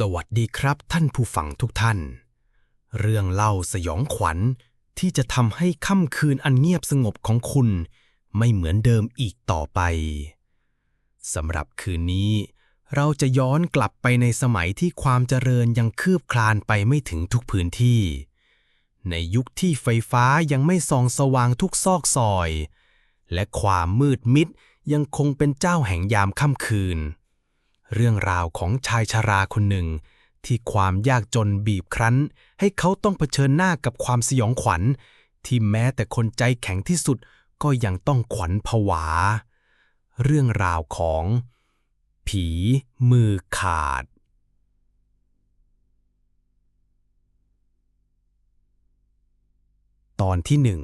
สวัสดีครับท่านผู้ฟังทุกท่าน เรื่องเล่าสยองขวัญที่จะทำให้ค่ำคืนอันเงียบสงบของคุณไม่เหมือนเดิมอีกต่อไปสำหรับคืนนี้ เราจะย้อนกลับไปในสมัยที่ความเจริญยังคืบคลานไปไม่ถึงทุกพื้นที่ ในยุคที่ไฟฟ้ายังไม่ส่องสว่างทุกซอกซอย และความมืดมิดยังคงเป็นเจ้าแห่งยามค่ำคืน เรื่องราวของชายชราคนหนึ่ง ที่ความยากจนบีบครั้น ให้เขาต้องเผชิญหน้ากับความสยองขวัญ ที่แม้แต่คนใจแข็งที่สุดก็ยังต้องขวัญผวา เรื่องราวของ ผีมือขาด ตอนที่หนึ่ง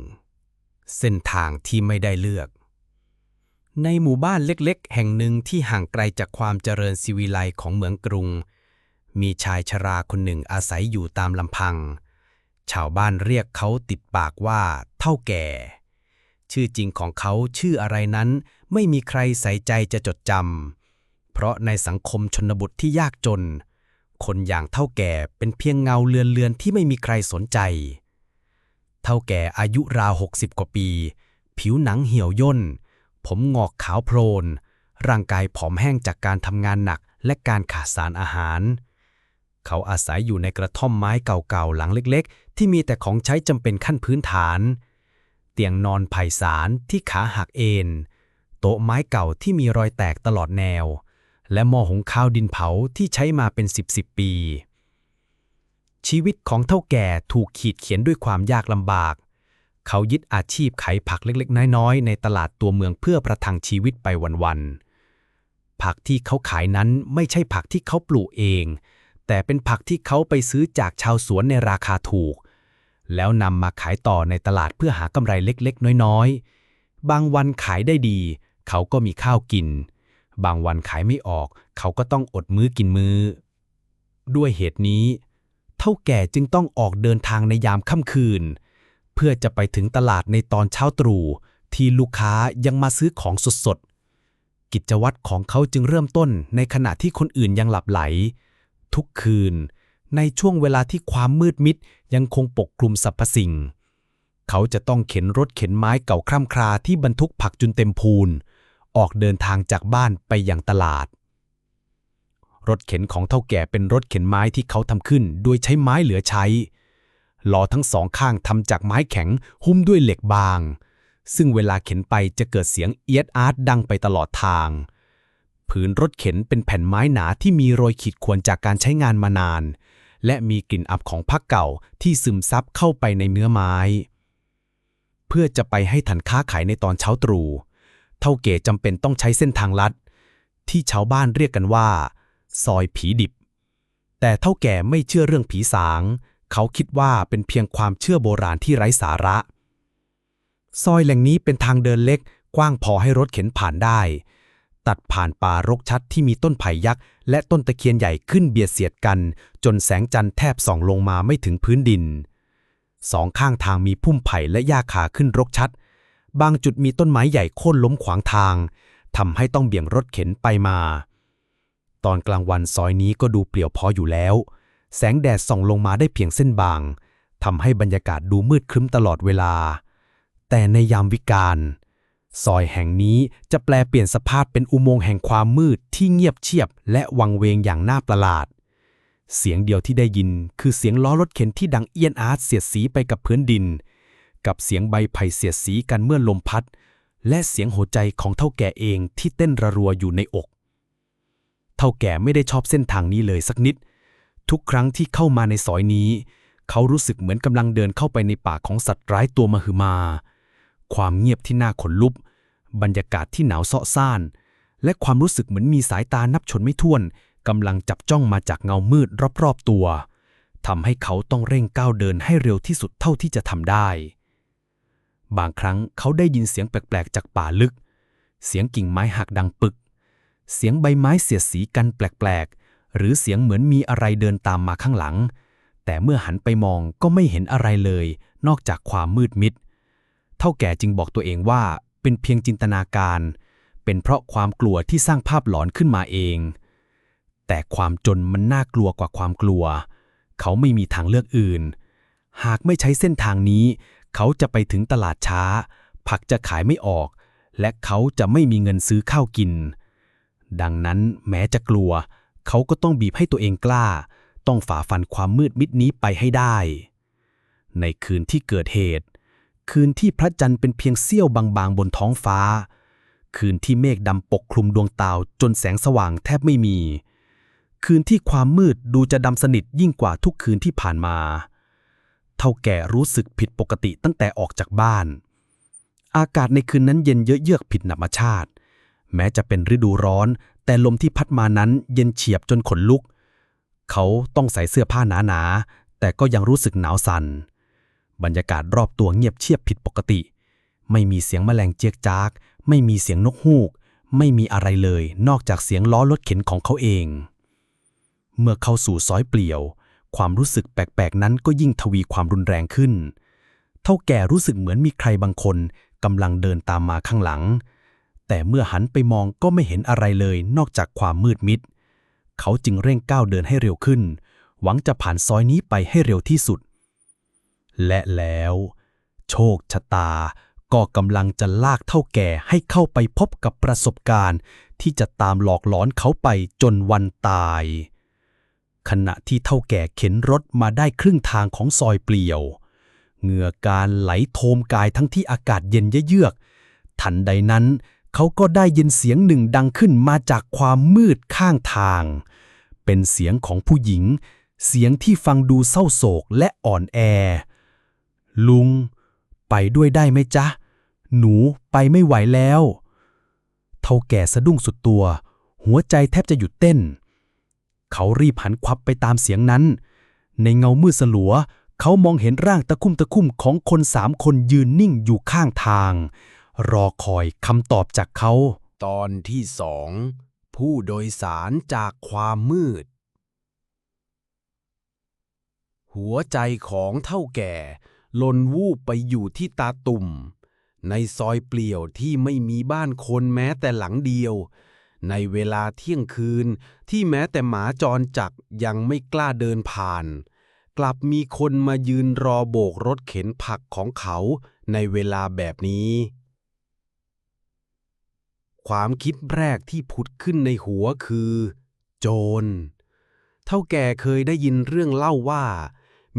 เส้นทางที่ไม่ได้เลือก ในหมู่บ้านเล็กๆ แห่งหนึ่งที่ห่างไกลจากความเจริญสิวิไลของเมืองกรุง มีชายชราคนหนึ่งอาศัยอยู่ตามลำพัง ชาวบ้านเรียกเขาติดปากว่า เท่าแก่ ชื่อจริงของเขาชื่ออะไรนั้น ไม่มีใครใส่ใจจะจดจำเพราะในสังคมชนบทที่ยากจน คนอย่างเท่าแก่เป็นเพียงเงาเลือนๆที่ไม่มีใครสนใจ เท่าแก่อายุราวหกสิบกว่าปี ผิวหนังเหี่ยวย่น ผมงอกขาวโพลน ร่างกายผอมแห้งจากการทำงานหนักและการขาดสารอาหาร เขาอาศัยอยู่ในกระท่อมไม้เก่าๆ หลังเล็กๆ ที่มีแต่ของใช้จำเป็นขั้นพื้นฐาน เตียงนอนไผ่สารที่ขาหักเอนโต๊ะไม้เก่าที่มีรอยแตกตลอดแนว และหม้อหุงข้าวดินเผาที่ใช้มาเป็นสิบสิบปี ชีวิตของเท่าแก่ถูกขีดเขียนด้วยความยากลำบาก เขายึดอาชีพขายผักเล็กๆ น้อยๆ ในตลาดตัวเมืองเพื่อประทังชีวิตไปวันๆ ผักที่เขาขายนั้นไม่ใช่ผักที่เขาปลูกเอง แต่เป็นผักที่เขาไปซื้อจากชาวสวนในราคาถูก แล้วนำมาขายต่อในตลาดเพื่อหากำไรเล็กๆ น้อยๆ บางวันขายได้ดี เขาก็มีข้าวกิน บางวันขายไม่ออก เขาก็ต้องอดมื้อกินมื้อ ด้วยเหตุนี้ เท่าแก่จึงต้องออกเดินทางในยามค่ำคืนเเพื่อจะไปถึงตลาดในตอนเช้าตรู่ที่ลูกค้ายังมาซื้อของสดๆ กิจวัตรของเขาจึงเริ่มต้นในขณะที่คนอื่นยังหลับไหล ทุกคืน ในช่วงเวลาที่ความมืดมิดยังคงปกคลุมสรรพสิ่ง เขาจะต้องเข็นรถเข็นไม้เก่าคร่ำคราที่บรรทุกผักจนเต็มพูน ออกเดินทางจากบ้านไปยังตลาด รถเข็นของเท่าแก่เป็นรถเข็นไม้ที่เขาทำขึ้น โดยใช้ไม้เหลือใช้ ล้อทั้งสองข้างทำจากไม้แข็งหุ้มด้วยเหล็กบาง ซึ่งเวลาเข็นไปจะเกิดเสียงเอียดอาร์ตดังไปตลอดทาง ผืนรถเข็นเป็นแผ่นไม้หนาที่มีรอยขีดข่วนจากการใช้งานมานาน และมีกลิ่นอับของพักเก่าที่ซึมซับเข้าไปในเนื้อไม้ เพื่อจะไปให้ทันค้าขายในตอนเช้าตรู่เท่าเก๋จำเป็นต้องใช้เส้นทางลัด ที่ชาวบ้านเรียกกันว่า ซอยผีดิบ แต่เท่าแก่ไม่เชื่อเรื่องผีสาง เขาคิดว่าเป็นเพียงความเชื่อโบราณที่ไร้สาระ ซอยแหล่งนี้เป็นทางเดินเล็กกว้างพอให้รถเข็นผ่านได้ ตัดผ่านป่ารกชัดที่มีต้นไผ่ยักษ์ และต้นตะเคียนใหญ่ขึ้นเบียดเสียดกัน จนแสงจันทร์แทบส่องลงมาไม่ถึงพื้นดิน สองข้างทางมีพุ่มไผ่และหญ้าคาขึ้นรกชัด บางจุดมีต้นไม้ใหญ่โค่นล้มขวางทางทำให้ต้องเบี่ยงรถเข็นไปมา ตอนกลางวันซอยนี้ก็ดูเปลี่ยวพออยู่แล้ว แสงแดดส่องลงมาได้เพียงเส้นบางทำให้บรรยากาศดูมืดครึ้มตลอดเวลา แต่ในยามวิกาลซอยแห่งนี้จะแปลเปลี่ยนสภาพเป็นอุโมงค์แห่งความมืดที่เงียบเชียบ และวังเวงอย่างน่าประหลาด เสียงเดียวที่ได้ยินคือเสียงล้อรถเข็นที่ดังเอียนอาร์ตเสียดสีไปกับพื้นดิน กับเสียงใบไผ่เสียดสีกันเมื่อลมพัด และเสียงหัวใจของเท่าแก่เองที่เต้นระรัวอยู่ในอก เท่าแก่ไม่ได้ชอบเส้นทางนี้เลยสักนิด ทุกครั้งที่เข้ามาในซอยนี้ เขารู้สึกเหมือนกำลังเดินเข้าไปในป่าของสัตว์ร้ายตัวมหึมา ความเงียบที่น่าขนลุก บรรยากาศที่หนาวเซาะซ่าน และความรู้สึกเหมือนมีสายตานับชนไม่ถ้วนกำลังจับจ้องมาจากเงามืดรอบๆตัวทำให้เขาต้องเร่งก้าวเดินให้เร็วที่สุดเท่าที่จะทำได้ บางครั้งเขาได้ยินเสียงแปลกๆจากป่าลึก เสียงกิ่งไม้หักดังปึก เสียงใบไม้เสียดสีกันแปลกๆ หรือเสียงเหมือนมีอะไรเดินตามมาข้างหลัง แต่เมื่อหันไปมองก็ไม่เห็นอะไรเลย นอกจากความมืดมิด เท่าแก่จึงบอกตัวเองว่าเป็นเพียงจินตนาการ เป็นเพราะความกลัวที่สร้างภาพหลอนขึ้นมาเอง แต่ความจนมันน่ากลัวกว่าความกลัว เขาไม่มีทางเลือกอื่น หากไม่ใช้เส้นทางนี้ เขาจะไปถึงตลาดช้า ผักจะขายไม่ออก และเขาจะไม่มีเงินซื้อข้าวกิน ดังนั้นแม้จะกลัว เขาก็ต้องบีบให้ตัวเองกล้า ต้องฝ่าฟันความมืดมิดนี้ไปให้ได้ ในคืนที่เกิดเหตุ คืนที่พระจันทร์เป็นเพียงเสี้ยวบางๆบนท้องฟ้า คืนที่เมฆดำปกคลุมดวงดาจนแสงสว่างแทบไม่มี คืนที่ความมืดดูจะดำสนิทยิ่งกว่าทุกคืนที่ผ่านมาเท่าแก่รู้สึกผิดปกติตั้งแต่ออกจากบ้าน อากาศในคืนนั้นเย็นเยือกผิดธรรมชาติ แม้จะเป็นฤดูร้อน แต่ลมที่พัดมานั้นเย็นเฉียบจนขนลุก เขาต้องใส่เสื้อผ้าหนาๆ แต่ก็ยังรู้สึกหนาวสัน่น บรรยากาศรอบตัวเงียบเชียบผิดปกติ ไม่มีเสียงแมลงเจียกจาก ไม่มีเสียงนกฮูก ไม่มีอะไรเลย นอกจากเสียงล้อรถเข็นของเขาเอง เมื่อเข้าสู่ซอยเปลี่ยว ความรู้สึกแปลกๆนั้นก็ยิ่งทวีความรุนแรงขึ้น เท่าแก่รู้สึกเหมือนมีใครบางคนกำลังเดินตามมาข้างหลัง แต่เมื่อหันไปมองก็ไม่เห็นอะไรเลยนอกจากความมืดมิด เขาจึงเร่งก้าวเดินให้เร็วขึ้น หวังจะผ่านซอยนี้ไปให้เร็วที่สุด และแล้ว โชคชะตาก็กำลังจะลากเท่าแก่ให้เข้าไปพบกับประสบการณ์ ที่จะตามหลอกหลอนเขาไปจนวันตาย ขณะที่เท่าแก่เข็นรถมาได้ครึ่งทางของซอยเปลี่ยว เหงื่อการไหลโทมกายทั้งที่อากาศเย็นเยือก ทันใดนั้น เขาก็ได้ยินเสียงหนึ่งดังขึ้นมาจากความมืดข้างทาง เป็นเสียงของผู้หญิง เสียงที่ฟังดูเศร้าโศกและอ่อนแอ ลุง ไปด้วยได้ไหมจ๊ะ หนูไปไม่ไหวแล้ว เท่าแก่สะดุ้งสุดตัว หัวใจแทบจะหยุดเต้น เขารีบหันควับไปตามเสียงนั้น ในเงามืดสลัว เขามองเห็นร่างตะคุ่มตะคุ่มของคนสามคนยืนนิ่งอยู่ข้างทาง รอคอยคำตอบจากเขา ตอนที่สองผู้โดยสารจากความมืด หัวใจของเท่าแก่หล่นวูบไปอยู่ที่ตาตุ่ม ในซอยเปลี่ยวที่ไม่มีบ้านคนแม้แต่หลังเดียว ในเวลาเที่ยงคืนที่แม้แต่หมาจรจักยังไม่กล้าเดินผ่าน กลับมีคนมายืนรอโบกรถเข็นผักของเขาในเวลาแบบนี้ ความคิดแรกที่ผุดขึ้นในหัวคือ โจร เท่าแก่เคยได้ยินเรื่องเล่าว่า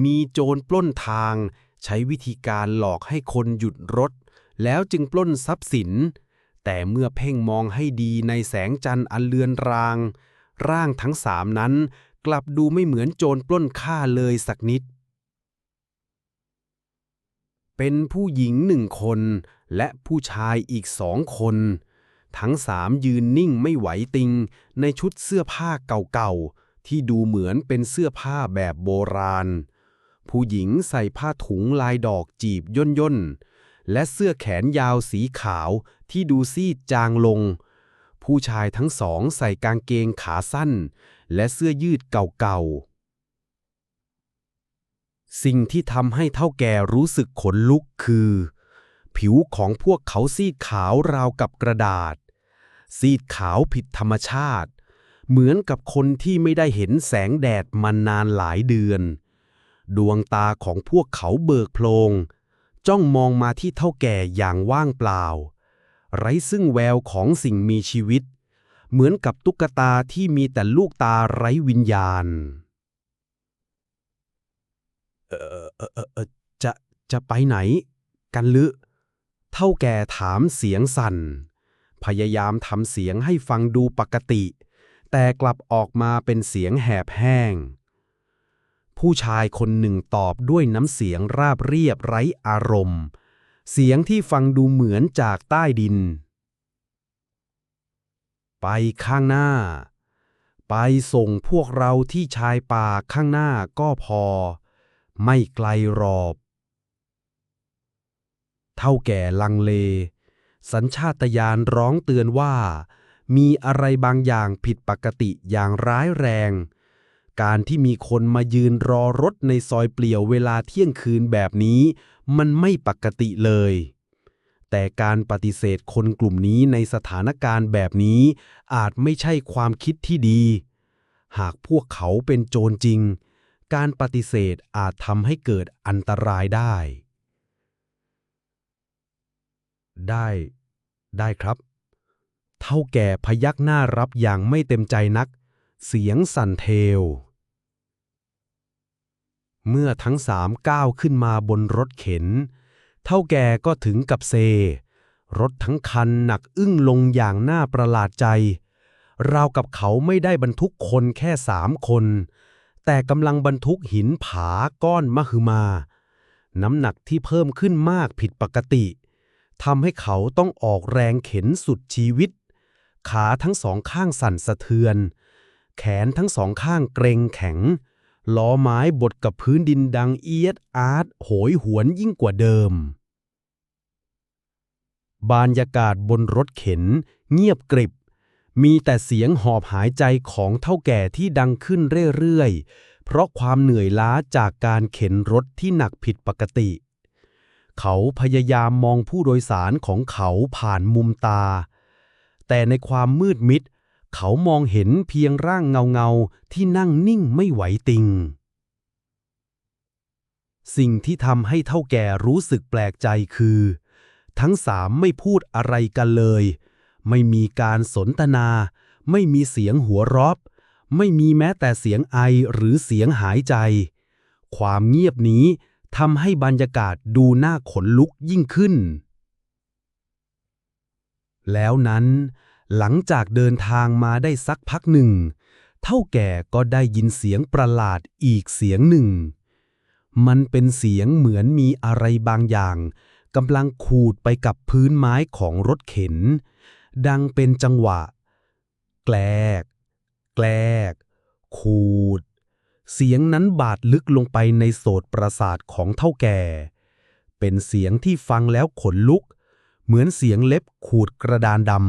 มีโจรปล้นทาง ใช้วิธีการหลอกให้คนหยุดรถ แล้วจึงปล้นทรัพย์สิน แต่เมื่อเพ่งมองให้ดีในแสงจันทร์อันเลือนราง ร่างทั้งสามนั้น กลับดูไม่เหมือนโจรปล้นฆ่าเลยสักนิดเป็นผู้หญิงหนึ่งคนและผู้ชายอีกสองคน ทั้งสามยืนนิ่งไม่ไหวติง ในชุดเสื้อผ้าเก่าๆ ที่ดูเหมือนเป็นเสื้อผ้าแบบโบราณ ผู้หญิงใส่ผ้าถุงลายดอกจีบย่นย่นๆและเสื้อแขนยาวสีขาวที่ดูซีดจางลง ผู้ชายทั้งสองใส่กางเกงขาสั้น และเสื้อยืดเก่าๆ สิ่งที่ทำให้เท่าแก่รู้สึกขนลุกคือ ผิวของพวกเขาซีดขาวราวกับกระดาษ ซีดขาวผิดธรรมชาติ เหมือนกับคนที่ไม่ได้เห็นแสงแดดมานานหลายเดือน ดวงตาของพวกเขาเบิกโพลง จ้องมองมาที่เท่าแก่อย่างว่างเปล่า ไร้ซึ่งแววของสิ่งมีชีวิต เหมือนกับตุ๊กตาที่มีแต่ลูกตาไร้วิญญาณ เออเออเออจะจะไปไหน กันลึเท่าแก่ถามเสียงสั่น พยายามทำเสียงให้ฟังดูปกติ แต่กลับออกมาเป็นเสียงแหบแห้ง ผู้ชายคนหนึ่งตอบด้วยน้ำเสียงราบเรียบไร้อารมณ์ เสียงที่ฟังดูเหมือนจากใต้ดิน ไปข้างหน้า ไปส่งพวกเราที่ชายป่าข้างหน้าก็พอ ไม่ไกลรอกเท่าแก่ลังเล สัญชาตญาณร้องเตือนว่า มีอะไรบางอย่างผิดปกติอย่างร้ายแรง การที่มีคนมายืนรอรถในซอยเปลี่ยวเวลาเที่ยงคืนแบบนี้ มันไม่ปกติเลย แต่การปฏิเสธคนกลุ่มนี้ในสถานการณ์แบบนี้ อาจไม่ใช่ความคิดที่ดี หากพวกเขาเป็นโจรจริง การปฏิเสธอาจทำให้เกิดอันตรายได้ ได้ ได้ครับ เท่าแก่พยักหน้ารับอย่างไม่เต็มใจนัก เสียงสั่นเทว เมื่อทั้งสามก้าวขึ้นมาบนรถเข็น เท่าแก่ก็ถึงกับเซ รถทั้งคันหนักอึ้งลงอย่างน่าประหลาดใจ ราวกับเขาไม่ได้บรรทุกคนแค่สามคน แต่กำลังบรรทุกหินผาก้อนมหึมา น้ำหนักที่เพิ่มขึ้นมากผิดปกติ ทำให้เขาต้องออกแรงเข็นสุดชีวิต ขาทั้งสองข้างสั่นสะเทือน แขนทั้งสองข้างเกรงแข็ง ล้อไม้บดกับพื้นดินดังเอียดอาร์ตโหยหวนยิ่งกว่าเดิม บรรยากาศบนรถเข็น เงียบกริบ มีแต่เสียงหอบหายใจของเท่าแก่ที่ดังขึ้นเรื่อยๆ เพราะความเหนื่อยล้าจากการเข็นรถที่หนักผิดปกติ เขาพยายามมองผู้โดยสารของเขาผ่านมุมตา แต่ในความมืดมิด เขามองเห็นเพียงร่างเงาๆที่นั่งนิ่งไม่ไหวติง สิ่งที่ทำให้เท่าแก่รู้สึกแปลกใจคือ ทั้งสามไม่พูดอะไรกันเลย ไม่มีการสนทนา ไม่มีเสียงหัวเรอบไม่มีแม้แต่เสียงไอหรือเสียงหายใจ ความเงียบนี้ ทำให้บรรยากาศดูน่าขนลุกยิ่งขึ้น แล้วนั้น หลังจากเดินทางมาได้สักพักหนึ่ง เท่าแก่ก็ได้ยินเสียงประหลาดอีกเสียงหนึ่ง มันเป็นเสียงเหมือนมีอะไรบางอย่างกำลังขูดไปกับพื้นไม้ของรถเข็น ดังเป็นจังหวะ แกลก แกลก ขูด เสียงนั้นบาดลึกลงไปในโสตประสาทของเท่าแก่ เป็นเสียงที่ฟังแล้วขนลุก เหมือนเสียงเล็บขูดกระดานดำ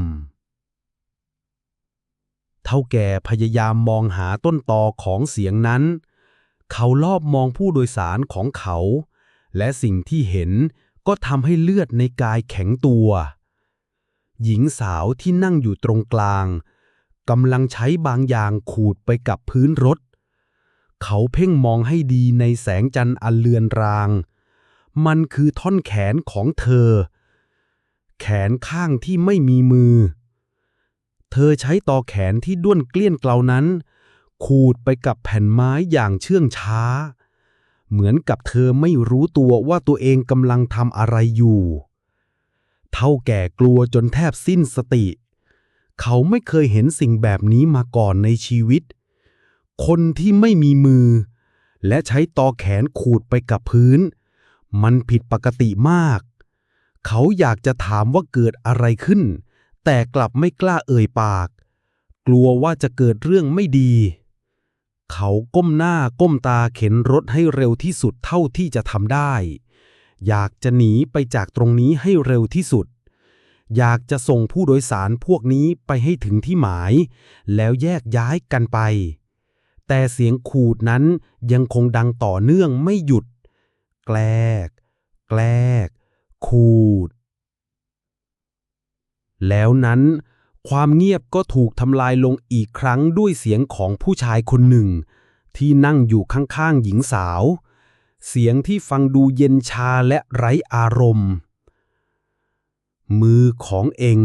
เท่าแก่พยายามมองหาต้นตอของเสียงนั้น เขาลอบมองผู้โดยสารของเขา และสิ่งที่เห็นก็ทำให้เลือดในกายแข็งตัว หญิงสาวที่นั่งอยู่ตรงกลางกำลังใช้บางอย่างขูดไปกับพื้นรถ เขาเพ่งมองให้ดีในแสงจันทร์อันเลือนราง มันคือท่อนแขนของเธอ แขนข้างที่ไม่มีมือ เธอใช้ตอแขนที่ด้วนเกลี้ยนเกลานั้น ขูดไปกับแผ่นไม้อย่างเชื่องช้า เหมือนกับเธอไม่รู้ตัวว่าตัวเองกำลังทำอะไรอยู่ เท่าแก่กลัวจนแทบสิ้นสติ เขาไม่เคยเห็นสิ่งแบบนี้มาก่อนในชีวิต คนที่ไม่มีมือ และใช้ตอแขนขูดไปกับพื้น มันผิดปกติมาก เขาอยากจะถามว่าเกิดอะไรขึ้น แต่กลับไม่กล้าเอ่ยปาก กลัวว่าจะเกิดเรื่องไม่ดี เขาก้มหน้าก้มตาเข็นรถให้เร็วที่สุดเท่าที่จะทำได้ อยากจะหนีไปจากตรงนี้ให้เร็วที่สุดอยากจะส่งผู้โดยสารพวกนี้ไปให้ถึงที่หมาย แล้วแยกย้ายกันไป แต่เสียงขูดนั้นยังคงดังต่อเนื่องไม่หยุด แกลก แกลก ขูด แล้วนั้น ความเงียบก็ถูกทำลายลงอีกครั้งด้วยเสียงของผู้ชายคนหนึ่ง ที่นั่งอยู่ข้างๆหญิงสาว เสียงที่ฟังดูเย็นชาและไร้อารมณ์ มือของเอง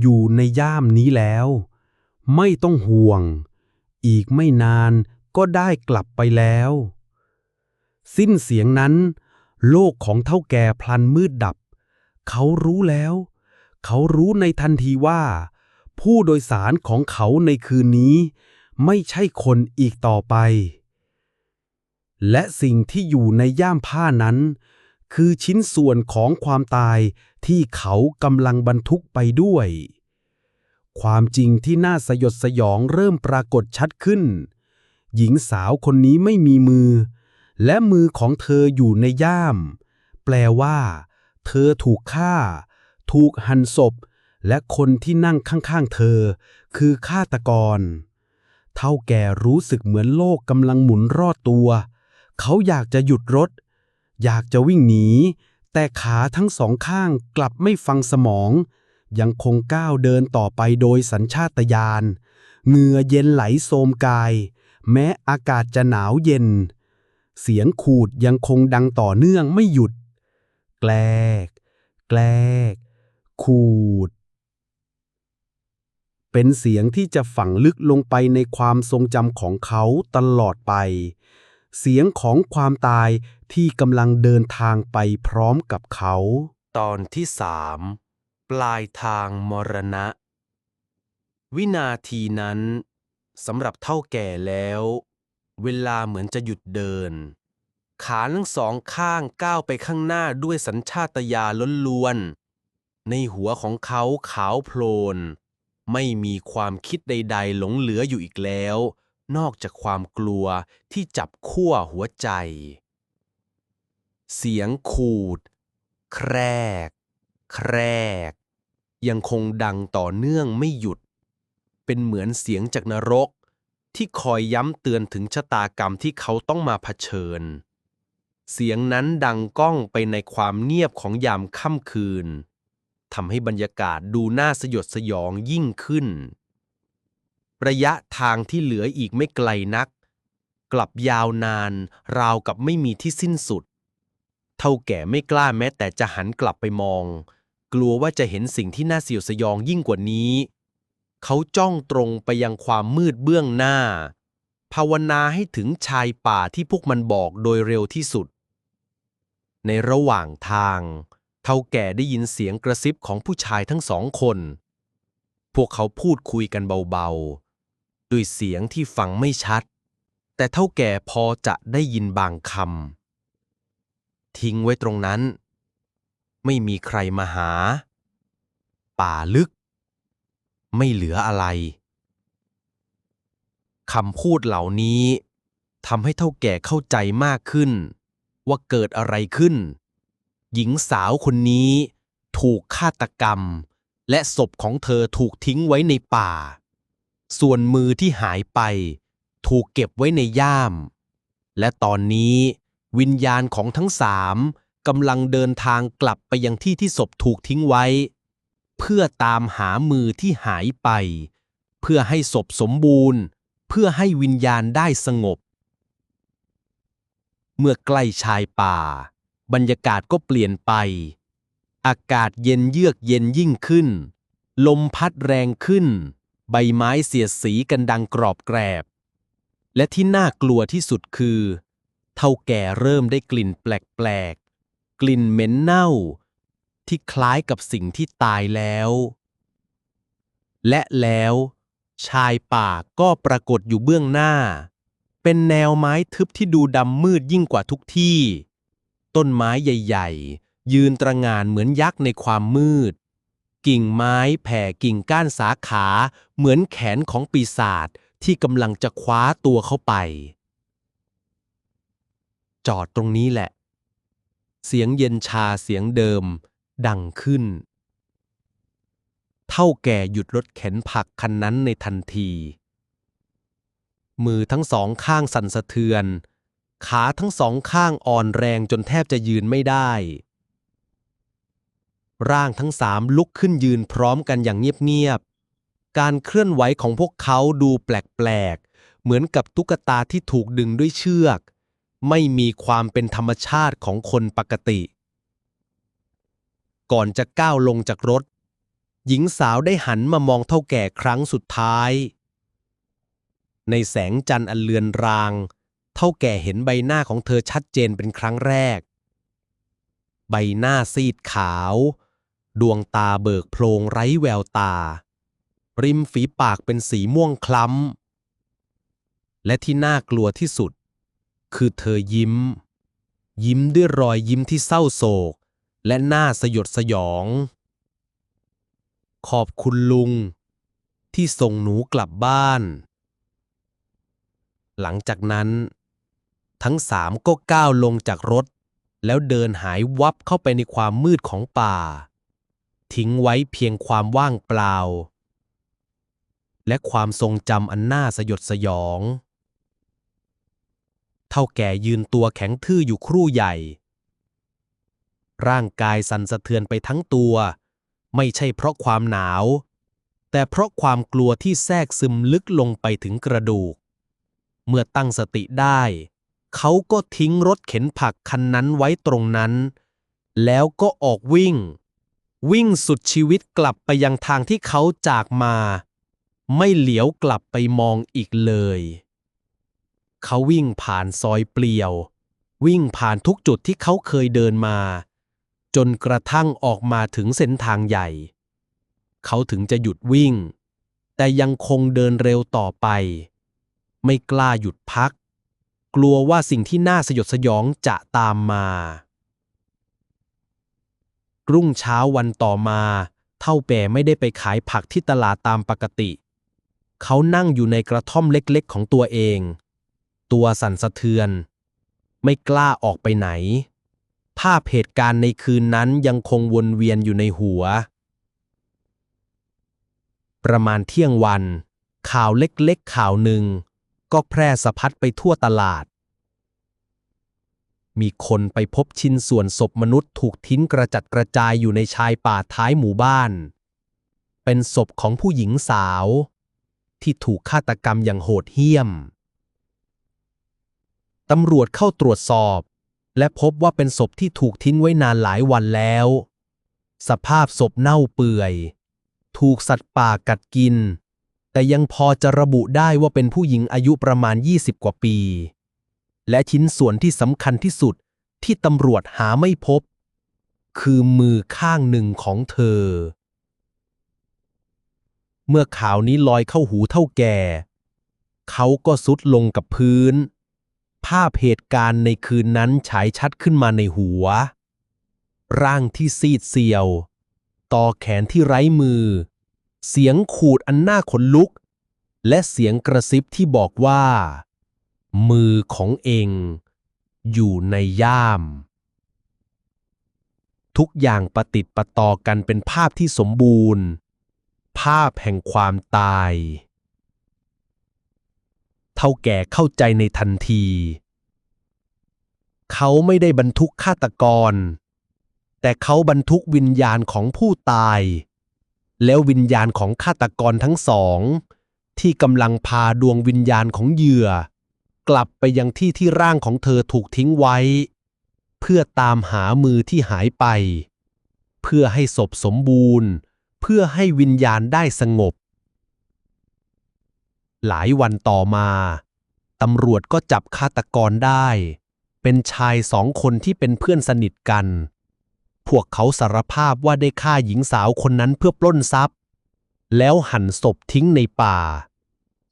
อยู่ในย่ามนี้แล้ว ไม่ต้องห่วง อีกไม่นานก็ได้กลับไปแล้ว สิ้นเสียงนั้น โลกของเท่าแก่พลันมืดดับ เขารู้แล้ว เขารู้ในทันทีว่า ผู้โดยสารของเขาในคืนนี้ ไม่ใช่คนอีกต่อไป และสิ่งที่อยู่ในย่ามผ้านั้น คือชิ้นส่วนของความตายที่เขากำลังบรรทุกไปด้วย ความจริงที่น่าสยดสยองเริ่มปรากฏชัดขึ้น หญิงสาวคนนี้ไม่มีมือ และมือของเธออยู่ในย่าม แปลว่า เธอถูกฆ่า ถูกหั่นศพ และคนที่นั่งข้างๆเธอ คือฆาตกร เท่าแก่รู้สึกเหมือนโลกกำลังหมุนรอดตัว เขาอยากจะหยุดรถ อยากจะวิ่งหนี แต่ขาทั้งสองข้างกลับไม่ฟังสมอง ยังคงก้าวเดินต่อไปโดยสัญชาตญาณเหงื่อเย็นไหลโสมกาย แม้อากาศจะหนาวเย็น เสียงขูดยังคงดังต่อเนื่องไม่หยุด แกลก แกลก ขูด เป็นเสียงที่จะฝังลึกลงไปในความทรงจำของเขาตลอดไป เสียงของความตายที่กำลังเดินทางไปพร้อมกับเขา ตอนที่สาม ปลายทางมรณะ วินาทีนั้นสำหรับเท่าแก่แล้ว เวลาเหมือนจะหยุดเดิน ขาทั้งสองข้างก้าวไปข้างหน้าด้วยสัญชาตญาณล้วน ในหัวของเขาขาวโพลน ไม่มีความคิดใด ๆ หลงเหลืออยู่อีกแล้ว นอกจากความกลัวที่จับขั้วหัวใจ เสียงขูด แครก แครก ยังคงดังต่อเนื่องไม่หยุด เป็นเหมือนเสียงจากนรก ที่คอยย้ำเตือนถึงชะตากรรมที่เขาต้องมาเผชิญ เสียงนั้นดังก้องไปในความเงียบของยามค่ำคืนทำให้บรรยากาศดูน่าสยดสยองยิ่งขึ้น ระยะทางที่เหลืออีกไม่ไกลนัก กลับยาวนาน ราวกับไม่มีที่สิ้นสุด เท่าแก่ไม่กล้าแม้แต่จะหันกลับไปมอง กลัวว่าจะเห็นสิ่งที่น่าเสียวสยองยิ่งกว่านี้ เขาจ้องตรงไปยังความมืดเบื้องหน้า ภาวนาให้ถึงชายป่าที่พวกมันบอกโดยเร็วที่สุด ในระหว่างทาง เท่าแก่ได้ยินเสียงกระซิบของผู้ชายทั้งสองคน พวกเขาพูดคุยกันเบาๆ ด้วยเสียงที่ฟังไม่ชัด แต่เท่าแก่พอจะได้ยินบางคำทิ้งไว้ตรงนั้น ไม่มีใครมาหา ป่าลึก ไม่เหลืออะไรคำพูดเหล่านี้ทำให้เท่าแก่เข้าใจมากขึ้น ว่าเกิดอะไรขึ้น หญิงสาวคนนี้ถูกฆาตกรรม และศพของเธอถูกทิ้งไว้ในป่า ส่วนมือที่หายไป ถูกเก็บไว้ในย่าม และตอนนี้วิญญาณของทั้งสาม กำลังเดินทางกลับไปยังที่ที่ศพถูกทิ้งไว้ เพื่อตามหามือที่หายไป เพื่อให้ศพสมบูรณ์ เพื่อให้วิญญาณได้สงบ เมื่อใกล้ชายป่า บรรยากาศก็เปลี่ยนไป อากาศเย็นเยือกเย็นยิ่งขึ้น ลมพัดแรงขึ้น ใบไม้เสียดสีกันดังกรอบแกรบ และที่น่ากลัวที่สุดคือ เท่าแก่เริ่มได้กลิ่นแปลก กลิ่นเหม็นเน่า ที่คล้ายกับสิ่งที่ตายแล้ว และแล้ว ชายป่าก็ปรากฏอยู่เบื้องหน้า เป็นแนวไม้ทึบที่ดูดำมืดยิ่งกว่าทุกที่ ต้นไม้ใหญ่ ๆ ยืนตระงานเหมือนยักษ์ในความมืด กิ่งไม้แผ่กิ่งก้านสาขาเหมือนแขนของปีศาจที่กำลังจะคว้าตัวเข้าไป จอดตรงนี้แหละ เสียงเย็นชาเสียงเดิม ดังขึ้น เท่าแก่หยุดรถเข็นผักคันนั้นในทันที มือทั้งสองข้างสั่นสะเทือน ขาทั้งสองข้างอ่อนแรงจนแทบจะยืนไม่ได้ ร่างทั้งสามลุกขึ้นยืนพร้อมกันอย่างเงียบๆ การเคลื่อนไหวของพวกเขาดูแปลกๆ เหมือนกับตุ๊กตาที่ถูกดึงด้วยเชือก ไม่มีความเป็นธรรมชาติของคนปกติ ก่อนจะก้าวลงจากรถ หญิงสาวได้หันมามองเท่าแก่ครั้งสุดท้าย ในแสงจันทร์อันเลือนราง เท่าแก่เห็นใบหน้าของเธอชัดเจนเป็นครั้งแรก ใบหน้าซีดขาว ดวงตาเบิกโพลงไร้แววตา ริมฝีปากเป็นสีม่วงคล้ำและที่น่ากลัวที่สุด คือเธอยิ้ม ยิ้มด้วยรอยยิ้มที่เศร้าโศก และหน้าสยดสยอง ขอบคุณลุง ที่ส่งหนูกลับบ้าน หลังจากนั้น ทั้งสามก็ก้าวลงจากรถ แล้วเดินหายวับเข้าไปในความมืดของป่า ทิ้งไว้เพียงความว่างเปล่า และความทรงจำอันน่าสยดสยอง เท่าแก่ยืนตัวแข็งทื่ออยู่ครู่ใหญ่ ร่างกายสั่นสะเทือนไปทั้งตัว ไม่ใช่เพราะความหนาว แต่เพราะความกลัวที่แทรกซึมลึกลงไปถึงกระดูก เมื่อตั้งสติได้ เขาก็ทิ้งรถเข็นผักคันนั้นไว้ตรงนั้น แล้วก็ออกวิ่ง วิ่งสุดชีวิตกลับไปยังทางที่เขาจากมา ไม่เหลียวกลับไปมองอีกเลย เขาวิ่งผ่านซอยเปลี่ยว วิ่งผ่านทุกจุดที่เขาเคยเดินมา จนกระทั่งออกมาถึงเส้นทางใหญ่ เขาถึงจะหยุดวิ่ง แต่ยังคงเดินเร็วต่อไป ไม่กล้าหยุดพัก กลัวว่าสิ่งที่น่าสยดสยองจะตามมา รุ่งเช้าวันต่อมา เท่าแป่ไม่ได้ไปขายผักที่ตลาดตามปกติ เขานั่งอยู่ในกระท่อมเล็กๆของตัวเอง ตัวสั่นสะเทือน ไม่กล้าออกไปไหน ภาพเหตุการณ์ในคืนนั้นยังคงวนเวียนอยู่ในหัว ประมาณเที่ยงวัน ข่าวเล็กๆข่าวหนึ่ง ก็แพร่สะพัดไปทั่วตลาด มีคนไปพบชิ้นส่วนศพมนุษย์ถูกทิ้งกระจัดกระจายอยู่ในชายป่าท้ายหมู่บ้าน เป็นศพของผู้หญิงสาวที่ถูกฆาตกรรมอย่างโหดเหี้ยม ตำรวจเข้าตรวจสอบ และพบว่าเป็นศพที่ถูกทิ้งไว้นานหลายวันแล้ว สภาพศพเน่าเปื่อย ถูกสัตว์ป่ากัดกิน แต่ยังพอจะระบุได้ว่าเป็นผู้หญิงอายุประมาณ 20 กว่าปี และชิ้นส่วนที่สำคัญที่สุดที่ตำรวจหาไม่พบ คือมือข้างหนึ่งของเธอ เมื่อข่าวนี้ลอยเข้าหูเท่าแก่ เขาก็สุดลงกับพื้น ภาพเหตุการณ์ในคืนนั้นฉายชัดขึ้นมาในหัว ร่างที่ซีดเซียว ต่อแขนที่ไร้มือ เสียงขูดอันน่าขนลุก และเสียงกระซิบที่บอกว่า มือของเอง อยู่ในย่าม ทุกอย่างประติดประต่อกันเป็นภาพที่สมบูรณ์ ภาพแห่งความตาย เท่าแก่เข้าใจในทันที เขาไม่ได้บรรทุกฆาตกร แต่เขาบรรทุกวิญญาณของผู้ตาย แล้ววิญญาณของฆาตกรทั้งสอง ที่กำลังพาดวงวิญญาณของเหยื่อ กลับไปยังที่ที่ร่างของเธอถูกทิ้งไว้ เพื่อตามหามือที่หายไป เพื่อให้ศพสมบูรณ์ เพื่อให้วิญญาณได้สงบ หลายวันต่อมาตำรวจก็จับฆาตกรได้ เป็นชายสองคนที่เป็นเพื่อนสนิทกัน พวกเขาสารภาพว่าได้ฆ่าหญิงสาวคนนั้นเพื่อปล้นทรัพย์ แล้วหั่นศพทิ้งในป่า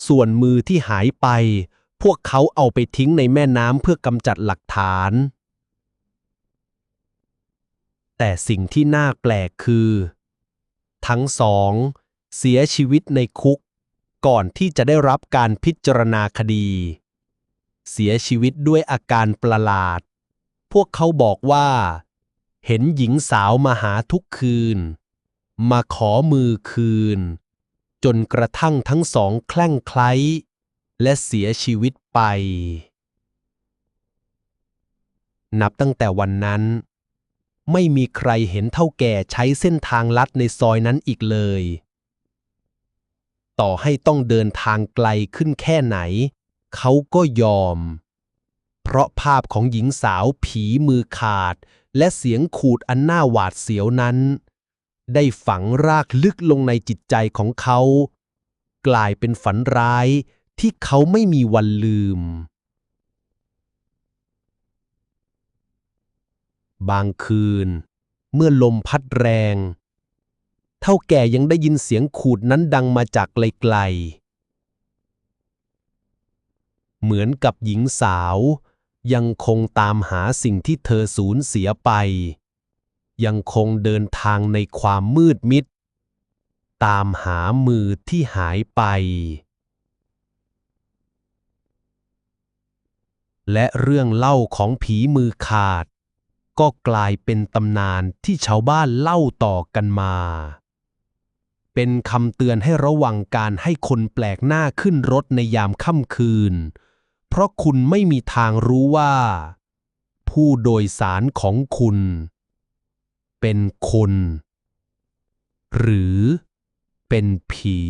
ส่วนมือที่หายไป พวกเขาเอาไปทิ้งในแม่น้ำเพื่อกำจัดหลักฐาน แต่สิ่งที่น่าแปลกคือ ทั้งสอง เสียชีวิตในคุก ก่อนที่จะได้รับการพิจารณาคดี เสียชีวิตด้วยอาการประหลาด พวกเขาบอกว่า เห็นหญิงสาวมาหาทุกคืน มาขอมือคืน จนกระทั่งทั้งสองแคลั่งไคล้และเสียชีวิตไป นับตั้งแต่วันนั้น ไม่มีใครเห็นเท่าแก่ใช้เส้นทางลัดในซอยนั้นอีกเลย ต่อให้ต้องเดินทางไกลขึ้นแค่ไหน เขาก็ยอม เพราะภาพของหญิงสาวผีมือขาด และเสียงขูดอันน่าหวาดเสียวนั้น ได้ฝังรากลึกลงในจิตใจของเขา กลายเป็นฝันร้ายที่เขาไม่มีวันลืม บางคืน เมื่อลมพัดแรง ท่าแก่ยังได้ยินเสียงขูดนั้นดังมาจากไกลๆ เหมือนกับหญิงสาว ยังคงตามหาสิ่งที่เธอสูญเสียไป ยังคงเดินทางในความมืดมิด ตามหามือที่หายไป และเรื่องเล่าของผีมือขาดก็กลายเป็นตำนานที่ชาวบ้านเล่าต่อกันมา เป็นคำเตือนให้ระวังการให้คนแปลกหน้าขึ้นรถในยามค่ำคืน เพราะคุณไม่มีทางรู้ว่า ผู้โดยสารของคุณ เป็นคน หรือเป็นผี